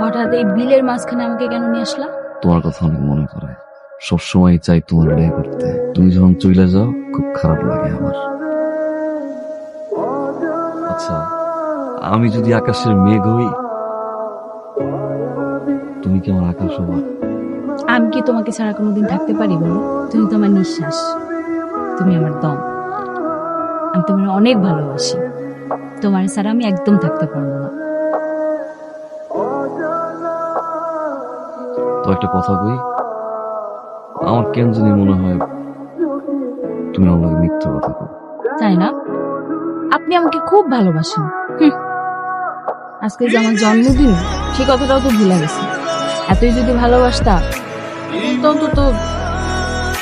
হঠাৎ এই বিলের মাঝখানে আমাকে কেন নিয়ে আসলা? তোমার কথা অনেক মনে করে সবসময় চাই তোমার বিয়ে করতে। তুমি যখন চলে যাও খুব খারাপ লাগে আমার। আচ্ছা আমি যদি আকাশের মেঘ হই তুমি কি আমার আকাশ হবা? আমি কি তোমাকে ছাড়া কোনোদিন থাকতে পারি বলো? তুমি তো আমার নিঃশ্বাস। তুমি আমার দম। আমি তোমার অনেক ভালোবাসি। তোমার ছাড়া আমি একদম থাকতে পারব না। তো একটা কথা কই? আমার কেন জানি মনে হয় তুমি লগে মিথ্যা কথা কো তাই না? আপনি আমাকে খুব ভালোবাসেন। আজকে যে আমার জন্মদিন, সে কথাটাও তো ভুলে গেছে। এতই যদি ভালোবাসতা তো অন্তত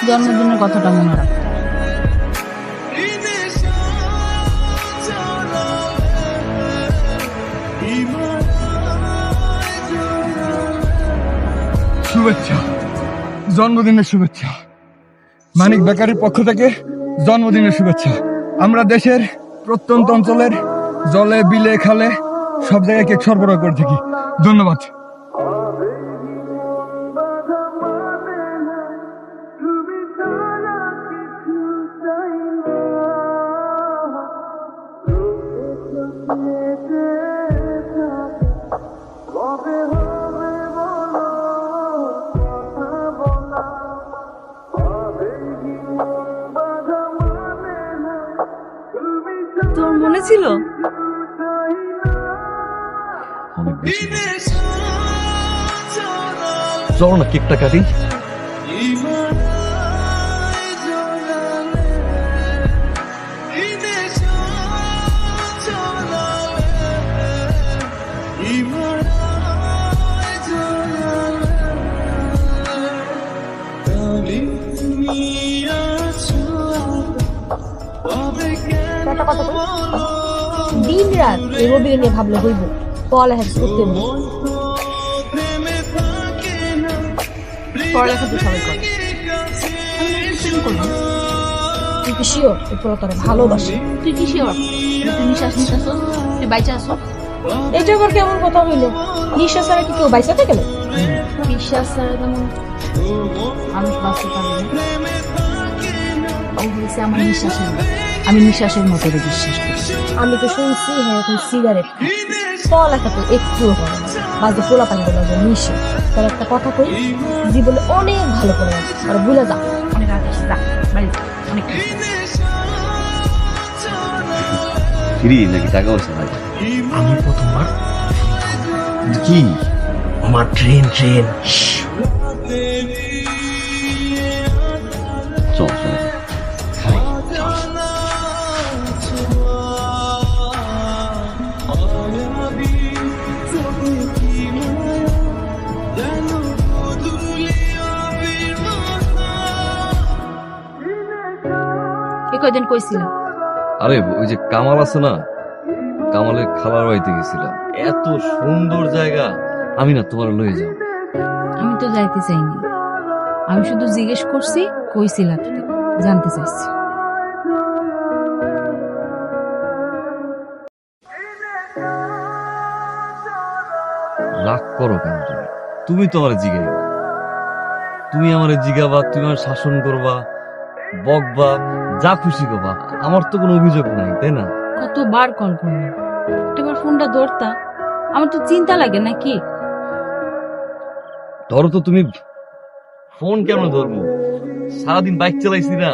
জন্মদিনের কথাটা মনে রাখতো শুভেচ্ছা। জন্মদিনের শুভেচ্ছা। মানিক বেকারির পক্ষ থেকে জন্মদিনের শুভেচ্ছা। আমরা দেশের প্রত্যন্ত অঞ্চলের জলে, বিলে, খালে সব জায়গায় কেক সরবরাহ করে থাকি। ধন্যবাদ। মনে ছিল? চলো না কেকটা কাটি এই রবিকে নিয়ে ভাবলে হইব পড়ালেখা করতে হইব। পড়ালেখা তো সবাই করে। তুই কি শিওর এই পোলা তোরে ভালোবাসে। তুই কি শিওর তুই নিঃশ্বাস নিতেছ? তুই বাইচা আসো এটা আবার কেমন কথা হইল? নিঃশ্বাস ছাড়া কি কেউ বাইসাতে গেল বিশ্বাস ছাড়া তেমন মানুষ বাঁচতে পারে না। ও হয়েছে আমার নিঃশ্বাসের মতো আমি নিঃশ্বাসের মতো বিশ্বাস করি। আমি তো শুনছি হ্যাঁ এখন সিগারেট পড়ালেখা তো একটুও করে না। বাজে পোলা পানি বলে যে নিশে তার একটা কথা কই জীবনে অনেক ভালো করে আর ভুলে যা। অনেক রাত যা বাড়ি অনেক ফ্রি নাকি টাকা পয়সা লাগে আমি প্রথমবার কি? আমার ট্রেন ট্রেন। কয়দিন কইছিলাম? আরে ওই যে কামাল আছে না কামালের খালার বাড়িতে গেছিলাম। এত সুন্দর জায়গা আমি না তোমার লয়ে যাও। আমি তো যাইতে চাইনি। আমি শুধু জিজ্ঞেস করছি কইছিলা জানতে চাইছি। রাগ করো কেন তুমি? তুমি তো আমার জিগাইবা। তুমি আমার জিগাবা তুমি আমার শাসন করবা বকবা। যা খুশি করবা আমার তো কোনো অভিযোগ নাই তাই না? কতবার কল করলাম তোমার ফোনটা ধরতা আমার তো চিন্তা লাগে নাকি ধরো তো তুমি ফোন কেন ধরবো? সারাদিন বাইক চালাইছি না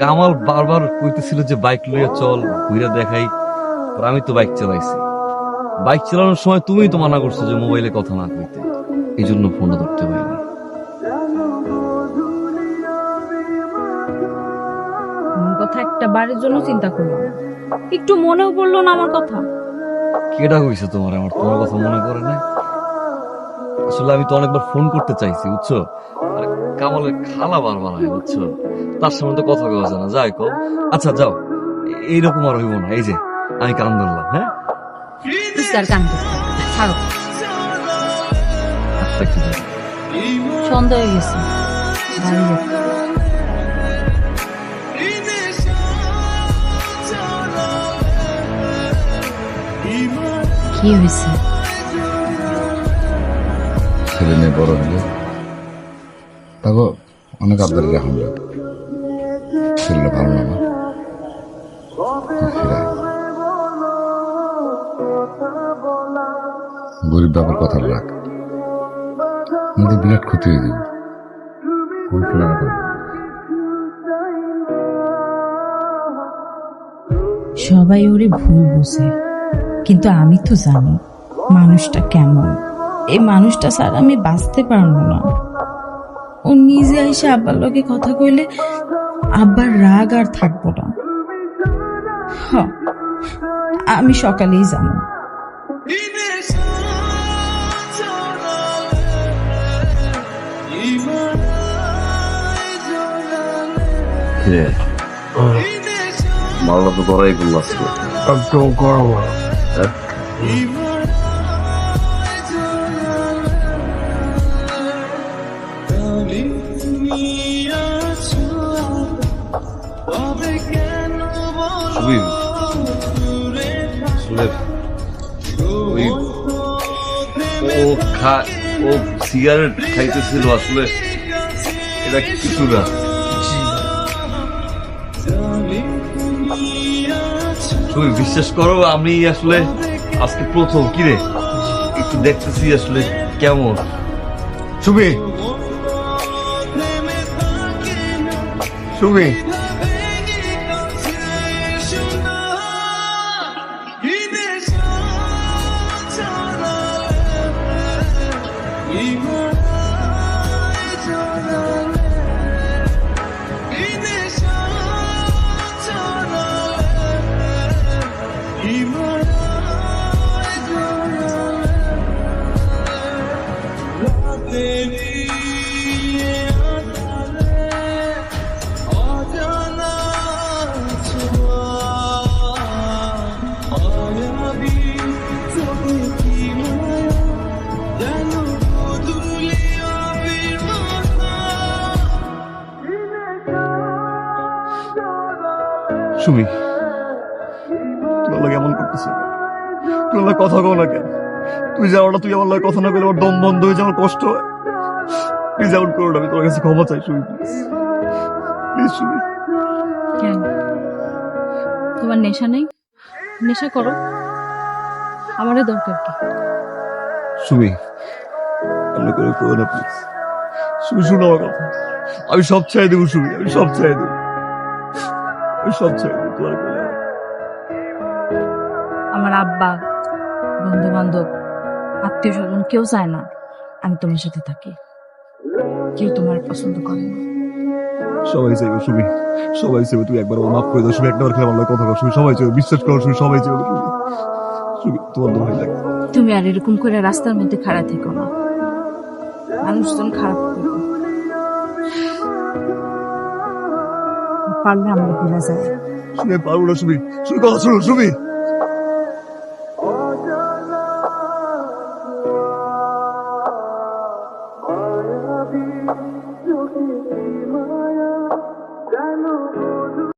কামাল বারবার কইতেছিল যে বাইক লইয়া চল ঘুরে দেখাই আর আমি তো বাইক চালাইছি। বাইক চালানোর সময় তুমি তো মানা করছ যে মোবাইলে কথা না কইতে এই জন্য ফোনটা ধরতে পারিনি। কথা একটা বারের জন্য চিন্তা করলাম। না। একটু মনেও পড়ল না আমার কথা। কেডা কইছে তোমার? আমার তোমার কথা মনে করে না আসলে আমি তো অনেকবার ফোন করতে চাইছি বুঝছ? আর কামালের খালা বারবার হয় বুঝছ? তার সামনে তো কথা কওয়া যায় না। যাই কো আচ্ছা যাও। এইরকম আর হইব না। এই যে আমি কান ধরলাম হ্যাঁ? পুস্কার কান। ছাড়ো। ধরো? সন্ধ্যা হয়ে গেছে। কি হয়েছে? ছেলে মেয়ে বড় হলে। তাকে অনেক আবদার রাখুন ছেলেটা ভালো না গরিব বাবার কথা রাখ আমাদের বিরাট ক্ষতি হয়ে যাবে। কোনো প্ল্যান করব। সবাই ওরে ভুল বুঝে। কিন্তু আমি তো জানি মানুষটা কেমন। এই মানুষটা স্যার আমি বাঁচতে পারব না। ও নিজে এসে আব্বার লগে কথা কইলে আব্বার রাগ আর থাকব না। হ, আমি সকালেই যাব কিরে মালটা তো করল আজকে একদম গরম ওই ও খা ও সিগারেট খাইতেছিল আসলে এটা কিছু না তুমি বিশ্বাস করো আমি আসলে আজকে প্রথম। কিরে একটু দেখতেছি আসলে কেমন। সুমি! সুমি! সুমি তুই আমার কেমন করতেছিস তুই আমার কথা কও না কেন? তুই যাও না তুই আমার কথা না বলে আমার দম বন্ধ হয়ে আমার কষ্ট হয়। প্লিজ আউট করো না আমি তোর কাছে ক্ষমা চাই সুমি প্লিজ সুমি। কেন? তোমার নেশা নেই? নেশা করো। আমারও দরকার কি? সুমি আমরা করে করো না প্লিজ সুমি শুনো আমার কথা। আমি সব চাই দেবো সুমি আমি সব চাই দেবো। আমি সব কোলে আমার। আব্বা বন্ধু বান্ধব আত্মীয় স্বজন কেউ চায় না আমি তোমার সাথে থাকি। কেউ তোমার পছন্দ করে না। সবাই চাইবে সুমি সবাই চাইবে তুই একবার আমার মাফ করে দাও সুমি একবার খেলে লাগে কথা কর সুমি সবাই চাইবে বিশ্বাস করো সুমি সবাই চাইবে। সুমি তোমার দোহাই লাগে তুমি আর এরকম করে রাস্তার মধ্যে খাড়া থেকো না। মানুষজন খারাপ করবে পারলে আমাকে ভুলা যায় সুমি পারব না সুমি। সুমি কথা শুনো সুমি।